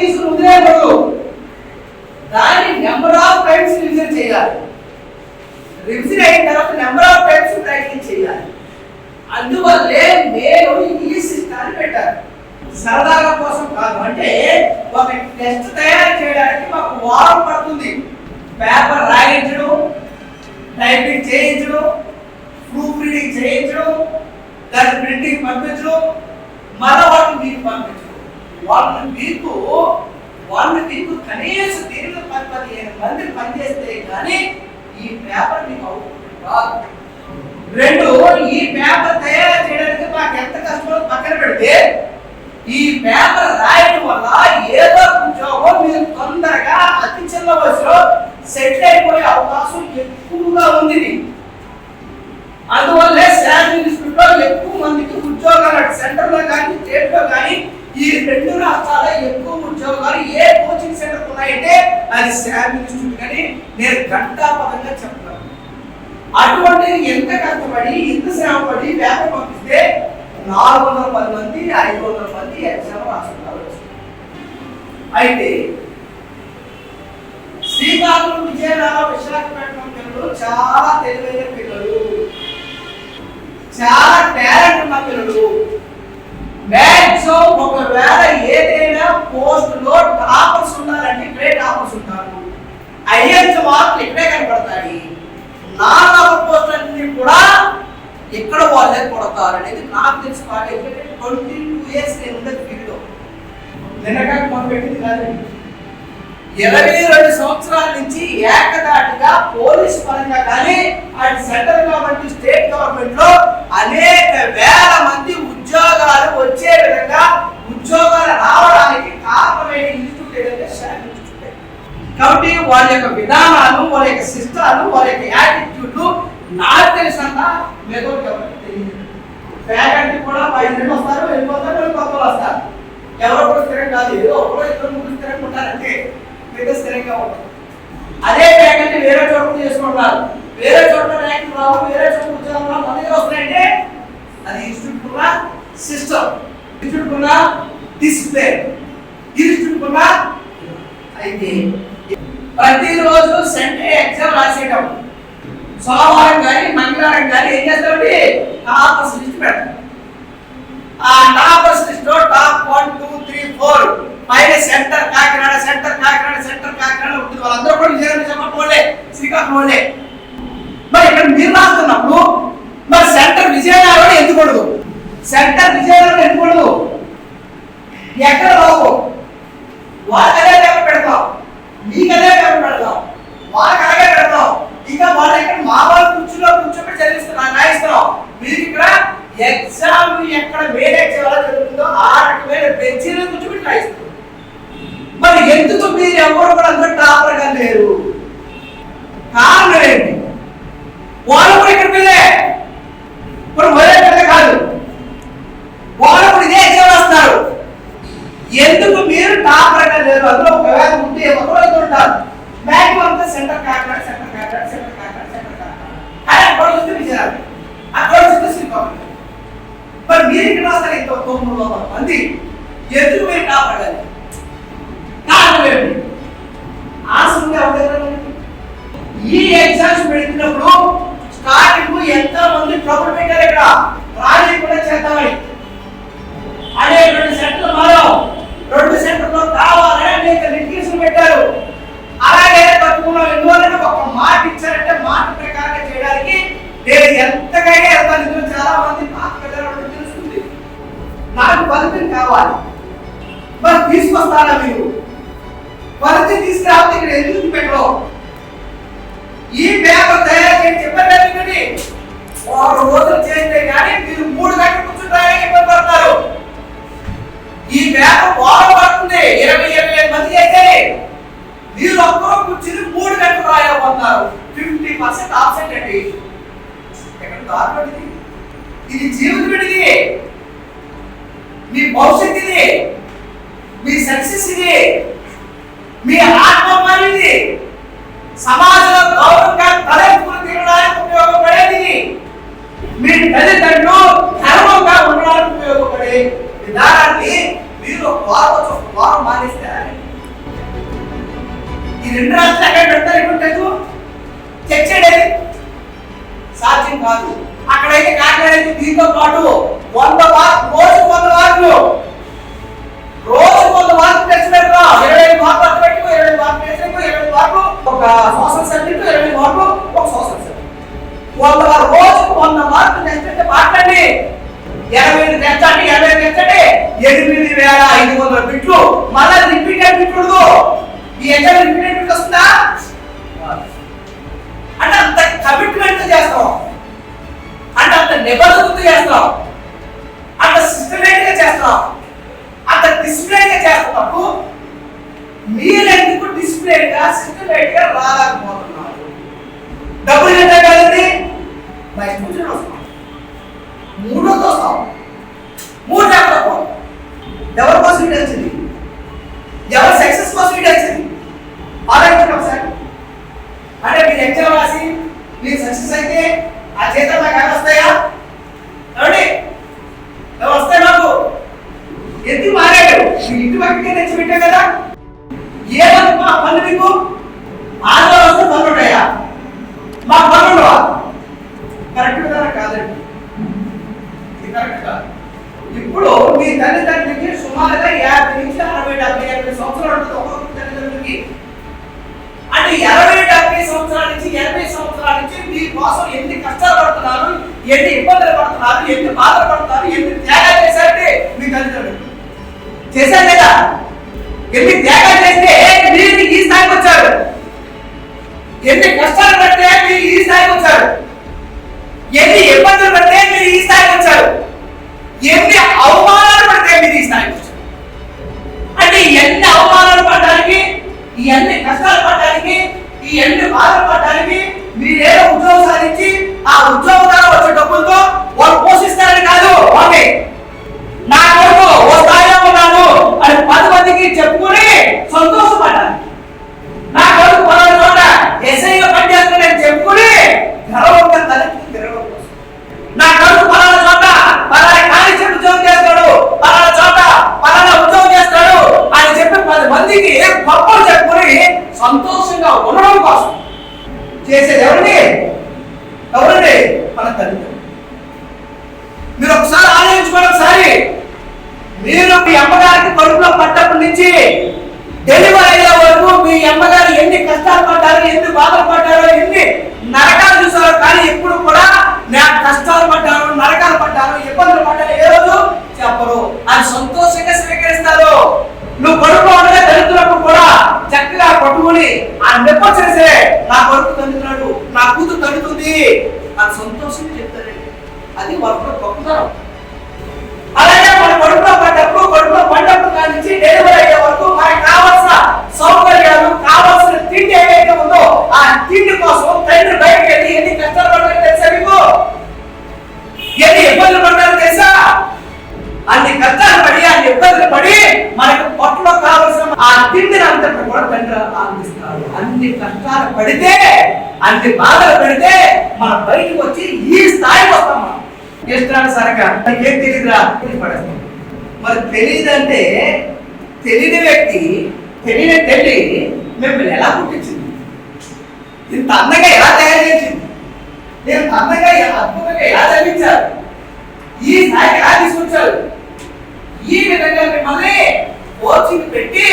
తీసుకుని వదిలేయకూడదు దాన్ని నెంబర్ ఆఫ్ టైమ్స్ రివిజన్ చేయాలి. రివిజన్ అయిన తర్వాత నెంబర్ ఆఫ్ టైమ్స్ ప్రాక్టీస్ చేయాలి. అందువల్లే నేను ఇంగ్లీష్ సిస్టాన్ని పెట్టాను. సరదాగా కోసం కాదు. అంటే ఒక టెస్ట్ తయారు చేయడానికి మాకు వారం పడుతుంది. పేపర్ రాయించడం టైపింగ్ చేయించడం ప్రూఫ్ రీడింగ్ చేయించడం దాని ప్రింటింగ్ పంపించడం మరో వాళ్ళకి మీకు పంపించడం. వాళ్ళని మీకు వాళ్ళని మీకు కనీసం దీనిలో పది పదిహేను మంది పనిచేస్తే కానీ ఈ పేపర్ మీకు అవుతుంది రాదు రెండు ఈ పేపర్ తయారు చేయడానికి మాకు ఎంత కష్టమో పక్కన పెడితే ఈ పేపర్ రాయడం వల్ల ఏదో ఉద్యోగం మీరు తొందరగా అతి చిన్న వయసులో సెటిల్ అయిపోయే అవకాశం ఎక్కువగా ఉంది. అందువల్లే శాలరీ డిస్ట్రిక్ట్లో ఎక్కువ మందికి ఉద్యోగాలు సెంటర్లో సెంటర్లో కానీ స్టేట్లో కానీ ఈ రెండు రాష్ట్రాల ఎక్కువ ఉద్యోగాలు ఏ కోచింగ్ సెంటర్ ఉన్నాయంటే అది శాలరీ ఇన్స్టిట్యూట్ కానీ నేను ఘంటాపదంగా చెప్తాను అటువంటి ఎంత కష్టపడి ఎంత శ్రమపడి పేపర్ పంపిస్తే నాలుగు వందల పది మంది ఐదు వందల మంది ఎగ్జామ్ రాస్తున్నారు అయితే శ్రీకాకుళం విజయనగరం విశాఖపట్నం పిల్లలు చాలా తెలివైన పిల్లలు. చాలా టాలెంట్ ఉన్న పిల్లలు. మ్యాక్సిమం ఒకవేళ ఏదైనా పోస్ట్లో టాపర్స్ ఉన్నారంటే ఇక్కడే టాపర్స్ ఉంటారు. ఐఎస్ మార్కులు ఇక్కడే కనపడతాయి. నాన్ టాపర్ పోస్ట్ అన్ని కూడా ఇక్కడ వాళ్ళే కొడతారు అనేది నాకు తెలిసి బాగా ఎందుకంటే ట్వంటీ టూ ఇయర్స్ నేను ఉండేది ఫీల్డ్లో నిన్నగాక మొదలు పెట్టింది కాదండి ఇరవై రెండు సంవత్సరాల నుంచి ఏకదాటిగా పోలీస్ పరంగా కానీ అటు సెంట్రల్ గవర్నమెంట్ స్టేట్ గవర్నమెంట్లో అనేక వేల ఉద్యోగాలు వచ్చే విధంగా ఉద్యోగాలు రావడానికి కారణమైన ఇన్స్టిట్యూట్ ఏదంటే శాన్ ఇన్స్టిట్యూట్ కాబట్టి వాళ్ళ యొక్క విధానాలు వాళ్ళ యొక్క సిస్టాలు వాళ్ళ యొక్క యాటిట్యూడ్లు నాకు తెలిసినంత మెదడు తెలియదు. ఫ్యాకల్టీ కూడా ఐదు నెలలు వస్తారు వెళ్ళిపోతారు వెళ్ళి కొత్త వస్తారు. ఎవరో కూడా స్థిరం కాదు ఏదో ఒకరో ఇద్దరు ముగ్గురు స్థిరంగా ఉంటారంటే మిగతా స్థిరంగా ఉంటారు. అదే ఫ్యాకల్టీ వేరే చోట చేసుకుంటారు. వేరే చోట ర్యాంకులు రావు వేరే చోట ఉద్యోగం రావు మన దగ్గర వస్తున్నాయంటే అది ఇన్స్టిట్యూట్ కూడా సిస్టమ్ ఇన్స్టిట్యూట్ డిస్ప్లే డిసిప్లిన్ అయితే ప్రతిరోజు సండే ఎగ్జామ్ రాసేటప్పుడు సోమవారం కానీ మంగళవారం కానీ ఏం చేస్తామండి? టాపర్స్ లిస్ట్ పెడతాం ఆ టాపర్స్ లిస్ట్లో top one two three four పైన centre Kakinada centre Kakinada centre Kakinada ఉంటుంది వాళ్ళందరూ కూడా విజయనగరం చెప్పడం వాళ్ళే శ్రీకాకుళం వాళ్ళే మరి ఇక్కడ మీరు రాస్తున్నప్పుడు మరి సెంటర్ విజయనగరం ఎందుకూడదు సెంటర్ విజయనగరం ఎందుకూడదు ఎక్కడ రావు వాళ్ళకి అదే పేపర్ పెడతాం మీకు అదే పేపర్ పెడతాం వాళ్ళకి అలాగే పెడతాం ఇంకా వాళ్ళ ఇక్కడ మా వాళ్ళు కూర్చులో కూర్చోబెట్టి చదివిస్తున్నాం రాయిస్తున్నాం మీరు ఇక్కడ ఎగ్జామ్ ఎక్కడ వేరే చేయాలో జరుగుతుందో ఆ రకమైన బెంచీలో కూర్చోబెట్టి రాయిస్తున్నాం మరి ఎందుకు మీరు ఎవరు కూడా అందరూ టాపర్గా లేరు? కారణం ఏంటి? వాళ్ళు కూడా ఇక్కడ పిల్లే ఇప్పుడు మొదలే పిల్ల కాదు. వాళ్ళు కూడా ఇదే ఎగ్జామ్ వస్తారు ఎందుకు మీరు టాపర్గా లేరు? అందులో ఒకవేళ ఉంటే ఒకరు ఇద్దరు ఉంటారు. మ్యాక్సిమం అంతా centre Kakinada centre Kakinada centre Kakinada centre Kakinada. కానీ అక్కడ చూస్తే విజయనగరం. అక్కడ చూస్తే శ్రీకాకుళం. మరి మీరు ఇక్కడ ఇంత తొమ్మిది వందల మంది ఎందుకు మీరు కాపాడాలి. కారణం ఏమిటి? ఆశ ఉంది ఈ ఎగ్జామ్స్ పెడుతున్నప్పుడు స్టార్టింగ్ ఎంతో మంది ట్రబుల్ పెట్టారు ఇక్కడ? రాజీ కూడా చేద్దామని. అదే రెండు సెంటర్లు మారాం. రెండు సెంటర్లో కావాలని అనేక లిటిగేషన్ పెట్టారు. అలాగే తక్కువ ఎందువల్ల ఒక మాట ఇచ్చారంటే మాట ప్రకారంగా చేయడానికి నేను ఎంతకైనా ఎంత ఇందులో చాలా మంది పాత నాకు ఫలితం కావాలి. మరి తీసుకొస్తారా మీరు? ఫలితం తీసుకురావాలి ఇక్కడ ఎందుకు పెట్టడం ఈ పేపర్ తయారు చేసి చెప్పండి వారు రోజులు చేస్తే కానీ మీరు మూడు గంటలు కూర్చుంటారని ఇబ్బంది పడతారు. ఈ పేపర్ వారం పడుతుంది. ఇరవై ఇరవై ఐదు మంది అయితే మీరు ఒక్కరూ కూర్చుని మూడు గంటలు రాయబోతున్నారు. ఫిఫ్టీ పర్సెంట్ ఆబ్సెంట్ అండి. ఎక్కడ దారుణం ఇది? జీవితం పెడితే మీ భవిష్యత్ ఇది మీ సక్సెస్ ఇది మీ ఆత్మ ఇది సమాజంలో గౌరవంగా తలెత్తుకుని తిరగడానికి ఉపయోగపడేది మీ తల్లిదండ్రులు ధర్మంగా ఉండడానికి ఉపయోగపడే విధానాన్ని మీరు ఒక వారం ఒక వారం మానేస్తే ఈ రెండు రాష్ట్రాలు ఎక్కడ పెడతారు ఇప్పుడు టెస్ట్ చర్చ సాధ్యం కాదు. ఎక్కడైతే కాకినాడైతే దీంతో పాటు వంద మార్క్ రోజు వంద మార్కులు. రోజు వంద మార్కులు తెచ్చినట్టు ఇరవై ఐదు మార్కులు అక్కడ పెట్టుకో ఇరవై మార్కులు తెచ్చినట్టు ఇరవై మార్కులు ఒక సోషల్ సబ్జెక్ట్ ఇరవై మార్కులు ఒక సోషల్ సబ్జెక్ట్ వంద రోజుకు వంద మార్కులు తెచ్చినట్టు అంటే మాట్లాడి. ఎనభై ఐదు తెచ్చండి ఎనభై తెచ్చండి ఎనిమిది వేల ఐదు వందల బిట్లు. మళ్ళీ రిపీటెడ్ బిట్లు ఈ ఎగ్జామ్ రిపీటెడ్ బిట్ వస్తుందా? అంటే అంత కమిట్మెంట్ చేస్తాం. అంటే అంత నిబద్ధతతో చేస్తాం అంత సిస్టమేటిక్గా చేస్తాం అంత డిసిప్లైన్గా చేస్తున్నప్పుడు మీరెందుకు డిసిప్లైన్గా సిస్టమేటిక్గా రాలేకపోతున్నారు డబ్బులు ఎంత కదండి? బయట కూర్చొని వస్తాం మూడోది వస్తాం మూడు లేకపోతే ఎవరి కోసం ఇటు వచ్చింది? ఎవరి సక్సెస్ కోసం ఇటు వచ్చింది? ఆలోచించండి ఒకసారి. అంటే మీరు ఎగ్జామ్ రాసి మీరు సక్సెస్ అయితే ఆ జీతం నాకు ఏమైనా వస్తాయా? ఏమండి? ఏమైనా వస్తాయి నాకు ఎందుకు మారాడు మీ ఇంటి పక్కకే తెచ్చిపెట్టావు కదా. ఏ మా పనులు మీకు? ఆరులో వస్తే పనులు ఉంటాయా? మా పనులు ఉండవా? కరెక్ట్ కదా కాదండి. ఇది కరెక్ట్ కాదు ఇప్పుడు మీ తల్లిదండ్రులకి సుమారుగా యాభై నుంచి అరవై డెబ్బై ఎనిమిది సంవత్సరాలు ఉంటుంది ఒక్కొక్క తల్లిదండ్రులకి. అంటే ఇరవై డెబ్బై సంవత్సరాలు నుంచి ఎనభై సంవత్సరాల నుంచి మీ కోసం ఎన్ని కష్టాలు పడుతున్నారు ఎన్ని ఇబ్బందులు పడుతున్నారు ఎన్ని బాధపడతారు? ఎన్ని త్యాగాలు చేశారంటే మీ తల్లిదండ్రులు. చేశారు లేదా ఎన్ని త్యాగాలు చేస్తే మీరు ఈ స్థాయికి వచ్చారు? ఎన్ని కష్టాలు పడితే మీరు ఈ స్థాయికి వచ్చారు? ఎన్ని ఇబ్బందులు పడితే మీరు ఈ స్థాయికి వచ్చారు? ఎన్ని అవమానాలు పడితే మీరు ఈ స్థాయికి వచ్చారు అంటే ఎన్ని అవమానాలు పడడానికి ఈ ఎన్ని కష్టాలు పడడానికి ఈ ఎన్ని బాధలు పడడానికి మీరేదో ఉద్యోగం సాధించి ఆ ఉద్యోగం ద్వారా వచ్చే డబ్బులతో వాళ్ళు పోషిస్తారని కాదు ఓకే నా కొడుకు ఓ స్థాయిలో ఉన్నాను అని పది మందికి చెప్పుకొని సంతోషపడ్డాను నా కొడుకు పలానా చోట ఎస్ఐగా పనిచేస్తున్నాడని చెప్పుకొని గర్వంగా తలెత్తుకుని తిరగడం కోసం. నా కొడుకు పలానా చోట పలానా కానిస్టేబుల్ ఉద్యోగం చేస్తాడు పలానా చోట పలానా ఉద్యోగం చేస్తాడు అని చెప్పి పది మందికి గొప్పలు చెప్పుకొని సంతోషంగా ఉండడం కోసం చేసేది ఎవరిని ఎవరండి మన తల్లిదండ్రులు మీరు ఒకసారి ఆలోచించుకోండి ఒకసారి మీరు మీ అమ్మగారికి కడుపులో పడ్డప్పటి నుంచి డెలివరీ అయ్యే వరకు మీ అమ్మగారు ఎన్ని కష్టాలు పడ్డారో ఎన్ని బాధలు పడ్డారో ఎన్ని నరకాలు చూసారో కానీ ఎప్పుడు కూడా నేను కష్టాలు పడ్డాను నరకాలు పడ్డాను ఇబ్బందులు పడ్డాను ఏ రోజు చెప్పరు. అది సంతోషంగా స్వీకరిస్తారు. నువ్వు కొడుకు ఉండగా తల్లిదండ్రులకు కూడా చక్కగా పట్టుకుని ఆ నెప్ప చేసే నా కొడుకు తండ్రున్నాడు నా కూతురు తండ్రుతుంది అది సంతోషంగా చెప్తారండి అది వాళ్ళ గొప్పతనం. అలాగే మన కొడుకులో పడ్డప్పుడు కొడుకులో పడ్డప్పుడు కానించి డెలివరీ అయ్యే సౌకర్యాలు కావాల్సిన తిండి ఏదైతే ఉందో ఆ తిండి కోసం తండ్రి బయటకు వెళ్ళి ఎన్ని కష్టాలు పడ్డారు తెలుసా మీకు? ఎన్ని ఇబ్బందులు పడ్డారు తెలుసా? అన్ని కష్టాలు పడి అన్ని ఇబ్బందులు పడి మనకు పొట్టలో కావాల్సిన ఆ తిండిని అంతటి కూడా తండ్రి అందిస్తాడు అన్ని కష్టాలు పడితే అన్ని బాధలు పడితే మనం బయటకు వచ్చి ఈ స్థాయికి వస్తాం మనం. చేస్తున్నాడు సరక ఏం తెలియదురా? పడేస్తాం మరి తెలియదంటే తెలియని వ్యక్తి తెలియని తల్లి మిమ్మల్ని ఎలా పుట్టించింది? ఇంత అందంగా ఎలా తయారు చేసింది? నేను అందంగా అద్భుతంగా ఎలా చదివించారు ఈ స్థాయికి ఎలా తీసుకొచ్చారు? ఈ విధంగా మిమ్మల్ని కోచింగ్ పెట్టి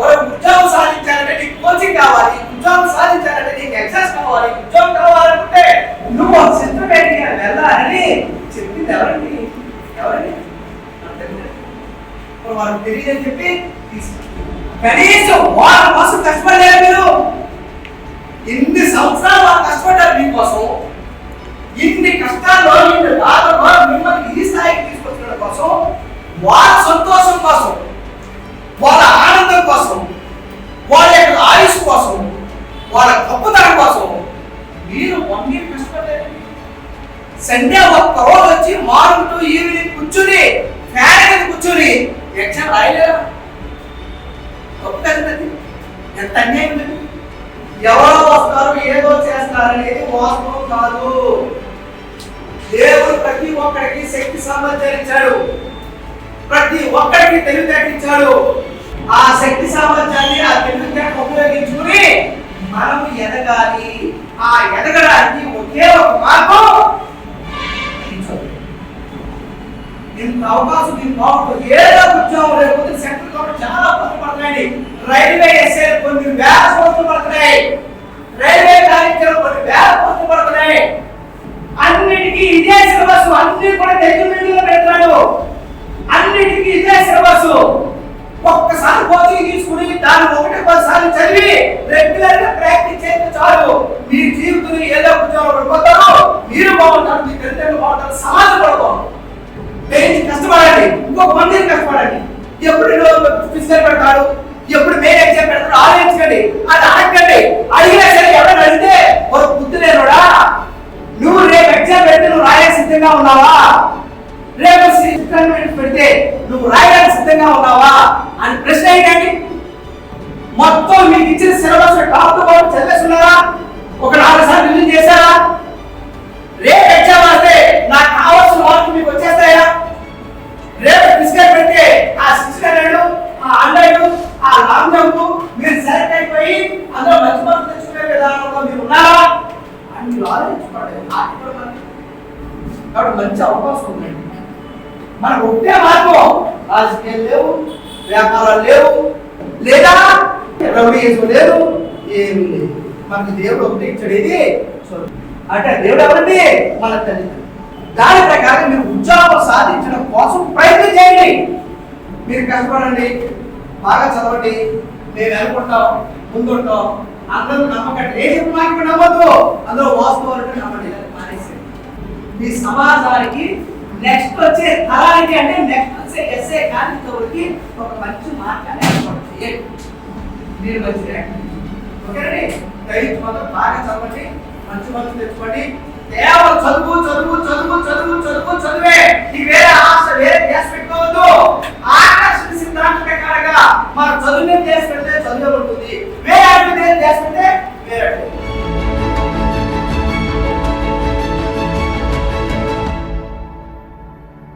ఒక ఉద్యోగం సాధించాలంటే నీకు కోచింగ్ కావాలి ఉద్యోగం సాధించాలంటే నీకు ఎగ్జామ్స్ కావాలి ఉద్యోగం కావాలంటే నువ్వు సిస్టమేటిక్గా వెళ్ళాలని చెప్పింది ఎవరండి? ఎవరండి? అంతే. ఇప్పుడు వాళ్ళకి తెలియదని చెప్పి తీసుకున్నారు. కనీసం వాళ్ళ మాసం కష్టపడలేరు మీరు. ఎన్ని సంవత్సరాలు వాళ్ళు కష్టపడ్డారు మీకోసం? ఇన్ని కష్టాల్లో ఇన్ని బాధల్లో మిమ్మల్ని ఈ స్థాయికి తీసుకొచ్చడం కోసం వాళ్ళ సంతోషం కోసం వాళ్ళ ఆనందం కోసం వాళ్ళ యొక్క ఆయుష్ కోసం వాళ్ళ గొప్పతనం కోసం మీరు వన్ ఇయర్ కష్టపడలేదు సండే ఒక్క రోజు వచ్చి మార్నింగ్ టు ఈవినింగ్ కూర్చుని ఎవరో వస్తారు ఏదో చేస్తారనేది వాస్తవం కాదు. దేవుడు ప్రతి ఒక్కడికి శక్తి సామర్థ్యాలు ఇచ్చాడు ప్రతి ఒక్కడికి తెలివితేటలు ఆ శక్తి సామర్థ్యాన్ని ఆ తెలివితేట ఉపయోగించుకుని మనం ఎదగాలి. ఆ ఎదగడానికి ఒకే ఒక మార్గం ఈ దీనికి అవకాశం దీనికి బాగుంటుంది. ఏదో ఉద్యోగం లేకపోతే సెంట్రల్ గవర్నమెంట్ చాలా పోస్టులు పడుతున్నాయండి రైల్వే ఎస్ఏ కొన్ని వేల పోస్టులు పడుతున్నాయి రైల్వే కార్యక్రమం కొన్ని వేల పోస్టులు పడుతున్నాయి అన్నిటికీ ఇదే సిలబస్. అన్ని కూడా తెలుగు మీడియంలో పెడతాడు అన్నిటికీ ఇదే సిలబస్. ఒక్కసారి కోచింగ్ తీసుకుని దాని ఒకటి పదిసార్లు చదివి రెగ్యులర్గా ప్రాక్టీస్ చేస్తే చాలు. మీ జీవితంలో ఏదో ఉద్యోగం పడిపోతారు మీరు బాగుంటారు మీ తల్లిదండ్రులు బాగుంటారు సమాజం పడుకోండి బాగుంటుంది. పేరెంట్స్ కష్టపడండి ఇంకొక మందిని కష్టపడండి. ఎప్పుడు ఫిజికల్ పెడతాడు ఎప్పుడు మెయిన్ ఎగ్జామ్ పెడతాడు ఆలోచించండి అది అడగండి అడిగినా సరే ఎవరైనా అడిగితే ఒక బుద్ధి లేనుడా సిద్ధంగా ఉన్నావా? రేపు పెడితే నువ్వు రాయడానికి సిద్ధంగా ఉన్నావా? అని ప్రశ్న ఏంటండి? మొత్తం మీకు ఇచ్చిన సిలబస్ టాప్ టు బాటం చదివేస్తున్నారా? ఒక నాలుగు సార్లు రిలీజ్ చేశారా? రేపు ఎగ్జామ్ వస్తే నాకు కావాల్సిన మార్కులు మీకు వచ్చేస్తాయా? రేపు ఫిజికల్ పెడితే ఆ సిక్స్ హండ్రెడ్ ఆ హండ్రెడ్ ఆ లాంగ్ జంప్ మీరు సెలెక్ట్ అయిపోయి అందులో మంచి మార్కులు తెచ్చుకునే విధానంలో మీరు ఉన్నారా అని మీరు ఆలోచించుకోండి నాకు కూడా మరి. కాబట్టి మంచి అవకాశం ఉందండి మనకు ఒకే మార్గం రాజకీయాలు లేవు వ్యాపారాలు లేవు లేదా రౌడీయిజం లేదు ఏమి లేదు మనకి దేవుడు ఒకటి ఇచ్చాడు ఇది అంటే దేవుడు ఎవరండి? మన తల్లి దాని ప్రకారం మీరు ఉద్యోగం సాధించడం కోసం ప్రయత్నం చేయండి. మీరు కష్టపడండి బాగా చదవండి మేము అనుకుంటాం ముందుంటాం. అందరూ నమ్మకండి. ఏ చెప్పిన నమ్మద్దు. అందరూ వాస్తవాలు నమ్మండి మీ సమాజానికి నెక్స్ట్ వచ్చే తరానికి అంటే నెక్స్ట్ వచ్చే ఎస్ఏ కానితోడికి ఒక మంచి మార్క్ అనేది మీరు మంచి ఓకేనండి రైతు బాగా చదవండి మంచి మంచి తెచ్చుకోండి. కేవలం చదువు చదువు చదువు చదువు చదువు చదువే. ఈ వేరే ఆశ వేరే చేసి పెట్టుకోవద్దు. ఆకర్షణ సిద్ధాంతం ప్రకారంగా మన చదువునే చేసి పెడితే చదువు ఉంటుంది. వేరే అటు చేసి పెడితే వేరే